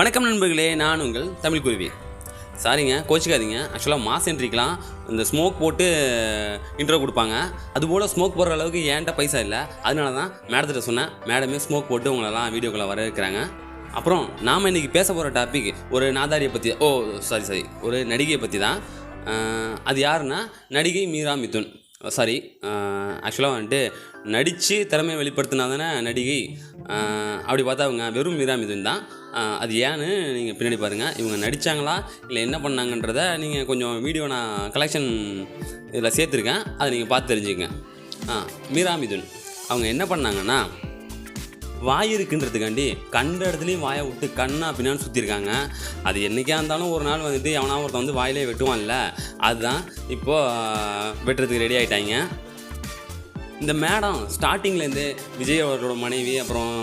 வணக்கம் நண்பர்களே நான் உங்கள் தமிழ் குருவி. சாரிங்க கோச்சிக்காதீங்க. ஆக்சுவலாக மாஸ் என்ட்ரிக்கெலாம் இந்த ஸ்மோக் போட்டு uh, இன்ட்ரோ கொடுப்பாங்க. அதுபோல் ஸ்மோக் போடுற அளவுக்கு ஏன்ட்ட பைசா இல்லை. அதனால தான் மேடத்திட்ட சொன்னேன். மேடமே ஸ்மோக் போட்டு உங்களெல்லாம் வீடியோக்குள்ளே வர இருக்கிறாங்க அப்புறம் நாம் இன்றைக்கி பேச போகிற டாபிக் ஒரு நாதாரியை பற்றி ஓ சாரி சாரி ஒரு நடிகையை பற்றி தான் uh, அது யாருன்னா நடிகை மீரா மிதுன். சாரி ஆக்சுவலாக வந்துட்டு நடித்து திறமையை வெளிப்படுத்தினா தானே நடிகை அப்படி பார்த்தா அவங்க வெறும் மீராமிதுன் தான். அது ஏன்னு நீங்கள் பின்னாடி பாருங்கள் இவங்க நடித்தாங்களா இல்லை என்ன பண்ணாங்கன்றத நீங்கள் கொஞ்சம் வீடியோ நான் கலெக்ஷன் இதில் சேர்த்துருக்கேன். அதை நீங்கள் பார்த்து தெரிஞ்சுக்கங்க. மீராமிதுன் அவங்க என்ன பண்ணாங்கன்னா வாய் இருக்குன்றதுக்காண்டி கண்ட இடத்துலையும் வாயை விட்டு கண்ணா பின்னான்னு சுற்றிருக்காங்க அது என்றைக்கா இருந்தாலும் ஒரு நாள் வந்துட்டு எவனா ஒருத்தன் வந்து வாயிலே வெட்டுவான்ல அதுதான் இப்போது வெட்டுறதுக்கு ரெடி ஆகிட்டாங்க இந்த மேடம் ஸ்டார்டிங்லேருந்து விஜய் அவர்களோட மனைவி அப்புறம்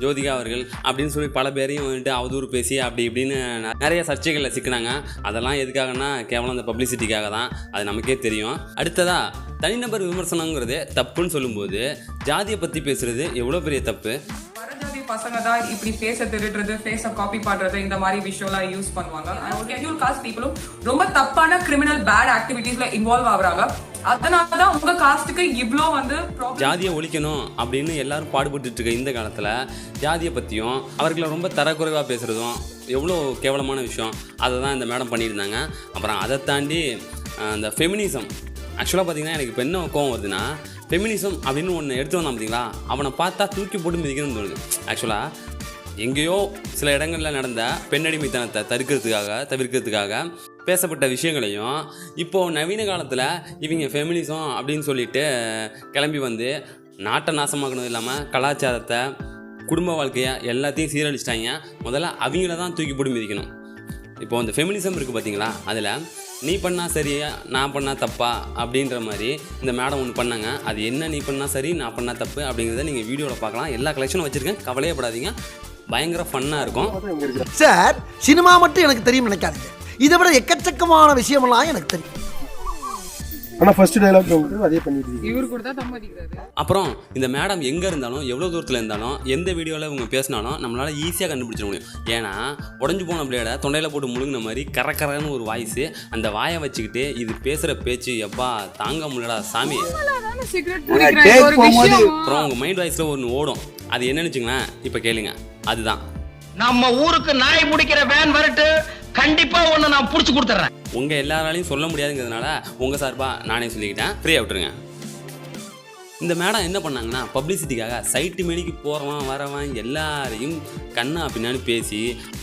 ஜோதிகா அவர்கள் அப்படின்னு சொல்லி பல பேரையும் வந்துட்டு அவதூறு பேசி அப்படி இப்படின்னு நிறைய சர்ச்சைகளில் சிக்கினாங்க. அதெல்லாம் எதுக்காகனா கேவலம் அந்த பப்ளிசிட்டிக்காக தான். அது நமக்கே தெரியும். அடுத்ததாக தனிநபர் விமர்சனங்கிறது தப்புன்னு சொல்லும்போது ஜாதியை பற்றி பேசுகிறது எவ்வளோ பெரிய தப்பு? பசங்க தான் இப்படி ஃபேஸ திருடுறது ஃபேஸ காப்பி பண்றது இந்த மாதிரி விஷயம்லாம் யூஸ் பண்ணுவாங்க. ஷெட்யூல் காஸ்ட் பீப்புளும் ரொம்ப தப்பான கிரிமினல் பேட் ஆக்டிவிட்டீஸ்ல இன்வால்வ் ஆகுறாங்க. அதனால தான் உங்க காஸ்ட்டுக்கு இவ்ளோ வந்து ஜாதியை ஒழிக்கணும் அப்படின்னு எல்லாரும் பாடுபட்டுட்டு இருக்க இந்த காலத்தில் ஜாதியை பற்றியும் அவர்களை ரொம்ப தரக்குறைவாக பேசுகிறதும் எவ்வளோ கேவலமான விஷயம். அதை தான் இந்த மேடம் பண்ணியிருந்தாங்க. அப்புறம் அதை தாண்டி அந்த ஃபெமினிசம் ஆக்சுவலாக பார்த்தீங்கன்னா எனக்கு இப்போ என்ன கோவம் வருதுன்னா ஃபெமினிசம் அப்படின்னு ஒன்று எடுத்து வந்தான் பார்த்தீங்களா அவனை பார்த்தா தூக்கி போட்டு மிதிக்கணும்னு தோணுது. ஆக்சுவலாக எங்கேயோ சில இடங்களில் நடந்த பெண்ணடிமைத்தனத்தை தடுக்கிறதுக்காக தவிர்க்கிறதுக்காக பேசப்பட்ட விஷயங்களையும் இப்போது நவீன காலத்தில் இவங்க ஃபெமினிசம் அப்படின்னு சொல்லிட்டு கிளம்பி வந்து நாட்டை நாசமாக்கணும் இல்லாமல் கலாச்சாரத்தை குடும்ப வாழ்க்கையை எல்லாத்தையும் சீரழிச்சிட்டாங்க. முதல்ல அவங்கள தான் தூக்கி போட்டு மிதிக்கணும். இப்போ அந்த ஃபெமினிசம் இருக்குது பார்த்தீங்களா அதில் நீ பண்ணா சரியா நான் பண்ணால் தப்பா அப்படின்ற மாதிரி இந்த மேடம் ஒன்று பண்ணாங்க. அது என்ன நீ பண்ணால் சரி நான் பண்ணால் தப்பு அப்படிங்கிறத நீங்கள் வீடியோவில் பார்க்கலாம். எல்லா கலெக்ஷனும் வச்சுருக்கேன். கவலையே படாதீங்க பயங்கர ஃபன்னாக இருக்கும். சார் சினிமா மட்டும் எனக்கு தெரியும் நினைக்காதீங்க. இதை விட எக்கச்சக்கமான விஷயமெல்லாம் எனக்கு தெரியும். ஆனா ஃபர்ஸ்ட் டைலாக் வந்து அதே பண்ணிருக்கீங்க இவரு கூட தான் சம்மதிக்கிறாரு அப்புறம் இந்த மேடம் எங்கே இருந்தாலும் எவ்வளோ தூரத்தில் இருந்தாலும் எந்த வீடியோவில் இவங்க பேசினாலும் நம்மளால் ஈஸியாக கண்டுபிடிச்சிட முடியும். ஏன்னா உடஞ்சி போன பிளேட தொண்டையில் போட்டு முழுங்கின மாதிரி கரக்கரன்னு ஒரு வாய்ஸு அந்த வாயை வச்சுக்கிட்டு இது பேசுகிற பேச்சு எப்பா தாங்க முடியலடா சாமி. அப்புறம் உங்கள் மைண்ட் வாய்ஸில் ஒன்று ஓடும். அது என்னன்னு வச்சுங்களேன் இப்போ கேளுங்க. அதுதான். நம்ம ஊருக்கு நாய் பிடிக்கிற வேன் வரட்டு கண்டிப்பா ஒண்ணு நான் புடிச்சு கொடுத்துறேன். உங்கள் எல்லாராலையும் சொல்ல முடியாதுங்கிறதுனால உங்கள் சார்பாக நானே சொல்லிக்கிட்டேன். ஃப்ரீயாக விட்டுருங்க. இந்த மேடம் என்ன பண்ணாங்கன்னா பப்ளிசிட்டிக்காக சைட்டு மேனிக்கு போகிறவன் வரவன் எல்லாரையும் கண்ணா பின்னாடி பேசி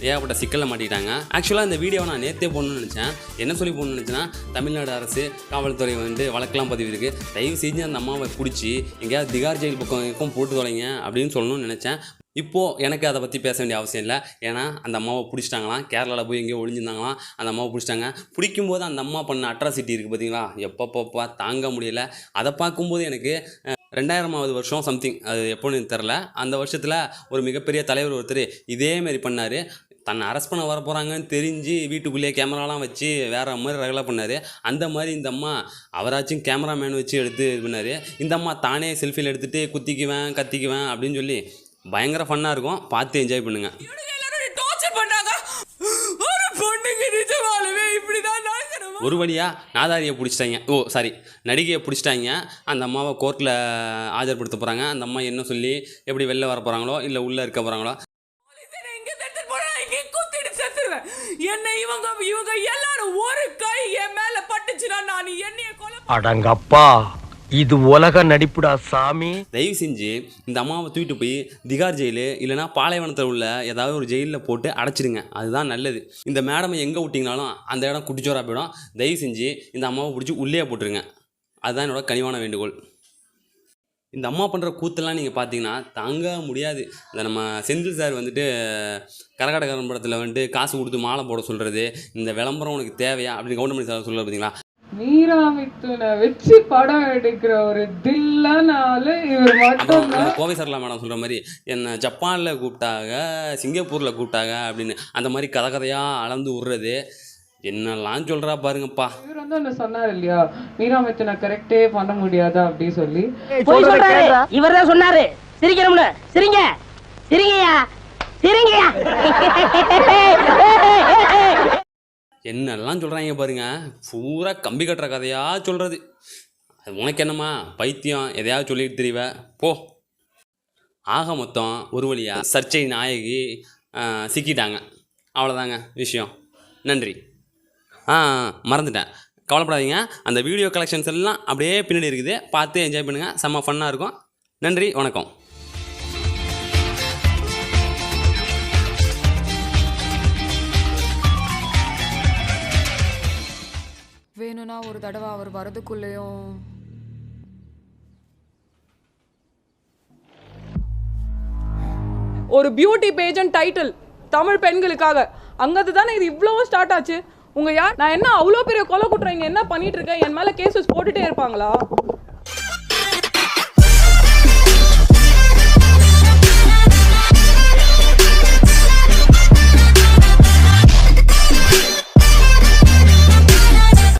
ஏகப்பட்ட சிக்கலை மாட்டிக்கிட்டாங்க. ஆக்சுவலாக இந்த வீடியோவை நான் நேற்றே போடணும்னு நினச்சேன். என்ன சொல்லி போடணும்னு நினச்சேன்னா தமிழ்நாடு அரசு காவல்துறை வந்து வழக்கெல்லாம் பதிவு இருக்குது தயவு செஞ்சு அந்த அம்மாவை பிடிச்சி எங்கேயாவது திகார் ஜெயில் பக்கம் எங்கும் போட்டு தொலைங்க அப்படின்னு சொல்லணும்னு நினச்சேன். இப்போது எனக்கு அதை பற்றி பேச வேண்டிய அவசியம் இல்லை. ஏன்னா அந்த அம்மாவை பிடிச்சிட்டாங்களாம். கேரளாவில் போய் எங்கேயோ ஒழிஞ்சிருந்தாங்களாம் அந்த அம்மாவை பிடிச்சிட்டாங்க. பிடிக்கும்போது அந்த அம்மா பண்ண அட்ராசிட்டி இருக்குது பார்த்தீங்களா எப்பப்பப்பா தாங்க முடியல. அதை பார்க்கும்போது எனக்கு ரெண்டாயிரமாவது வருஷம் சம்திங் அது எப்போன்னு தெரில அந்த வருஷத்தில் ஒரு மிகப்பெரிய தலைவர் ஒருத்தர் இதேமாரி பண்ணார். தன்னை அரெஸ்ட் பண்ண வர போகிறாங்கன்னு தெரிஞ்சு வீட்டுக்குள்ளேயே கேமராலாம் வச்சு வேறு மாதிரி ரெகுலர் பண்ணார். அந்த மாதிரி இந்த அம்மா அவராச்சும் கேமராமேன் வச்சு எடுத்து இது பண்ணார். இந்த அம்மா தானே செல்ஃபியில் எடுத்துகிட்டு குத்திக்குவேன் கத்திக்குவேன் அப்படின்னு சொல்லி பயங்கர ஃபன்னாக இருக்கும். பார்த்து என்ஜாய் பண்ணுங்கள் ஒரு வழியாக நாதாரியை பிடிச்சிட்டாங்க. ஓ சாரி நடிகையை பிடிச்சிட்டாங்க. அந்த அம்மாவை கோர்ட்டில் ஆஜர்படுத்த போகிறாங்க அந்த அம்மா என்ன சொல்லி எப்படி வெளில வர போகிறாங்களோ இல்லை உள்ளே இருக்க போகிறாங்களோ என்ன இவங்க இவங்க எல்லாரும் ஒரு கை என் மேல பட்டுச்சுன்னா நான் என்னைய கொலை அடங்கப்பா. இது உலக நடிப்புடா சாமி. தயவு செஞ்சு இந்த அம்மாவை தூக்கிட்டு போய் திகார் ஜெயிலு இல்லைனா பாலைவனத்தில் உள்ள ஏதாவது ஒரு ஜெயிலில் போட்டு அடைச்சிடுங்க. அதுதான் நல்லது. இந்த மேடமை எங்கே விட்டிங்கனாலும் அந்த இடம் குட்டிச்சோரா போயிடும். தயவு செஞ்சு இந்த அம்மாவை பிடிச்சி உள்ளே போட்டுருங்க. அதுதான் என்னோட கனிவான வேண்டுகோள். இந்த அம்மா பண்ணுற கூத்தெல்லாம் நீங்கள் பார்த்தீங்கன்னா தாங்க முடியாது. இந்த நம்ம செந்தில் சார் வந்துட்டு கரகாட்டக்காரன் படத்தில் வந்துட்டு காசு கொடுத்து மாலை போட சொல்கிறது இந்த விளம்பரம் உனக்கு தேவையா அப்படின்னு கவுண்டமணி சார் சொல்கிறார் பார்த்தீங்களா மீரா மித்துனை வச்சு படம் எடுக்கிற ஒரு தில்லனால இவர் அப்புறம் மட்டும் கோவை சரலா மேடம் சொல்கிற மாதிரி என்ன ஜப்பானில் கூப்பிட்டாங்க சிங்கப்பூரில் கூப்பிட்டாங்க அப்படின்னு அந்த மாதிரி கதை கதையாக அளந்து விட்றது. என்னெல்லாம் சொல்கிறா பாருங்கப்பா. இவர் வந்து ஒன்று சொன்னார் இல்லையா? மீரா மித்துனை கரெக்டே பண்ண முடியாதா அப்படி சொல்லி. போய் சொல்றாரு. இவர்தான் சொன்னாரு. சிரிக்கணும்னு. சிரிங்க. சிரிங்கய்யா. சிரிங்கயா என்னெல்லாம் சொல்கிறாங்க பாருங்க. பூரா கம்பி கட்டுற கதையாக சொல்கிறது அது உனக்கு என்னம்மா? பைத்தியம். எதையாவது சொல்லிட்டு தெரியவ போ. ஆக மொத்தம் ஒரு வழியாக சர்ச்சை நாயகி சிக்கிட்டாங்க. அவ்வளோதாங்க விஷயம். நன்றி. ஆ மறந்துட்டேன். கவலைப்படாதீங்க. அந்த வீடியோ கலெக்ஷன்ஸ் எல்லாம் அப்படியே பின்னாடி இருக்குது. பார்த்து என்ஜாய் பண்ணுங்கள் செம்ம ஃபன்னாக இருக்கும். நன்றி. வணக்கம். வேணும்னா ஒரு தடவை அவர் வரதுக்குள்ளேயும் ஒரு பியூட்டி பேஜன் டைட்டில் தமிழ் பெண்களுக்காக. அங்கது தானே இது இவ்வளோ ஸ்டார்ட் ஆச்சு? உங்க யார்? நான் என்ன அவ்வளோ பெரிய கொலை குற்றம் என்ன பண்ணிட்டு இருக்கேன்? என் மேல கேசஸ் போட்டுட்டே இருப்பாங்களா?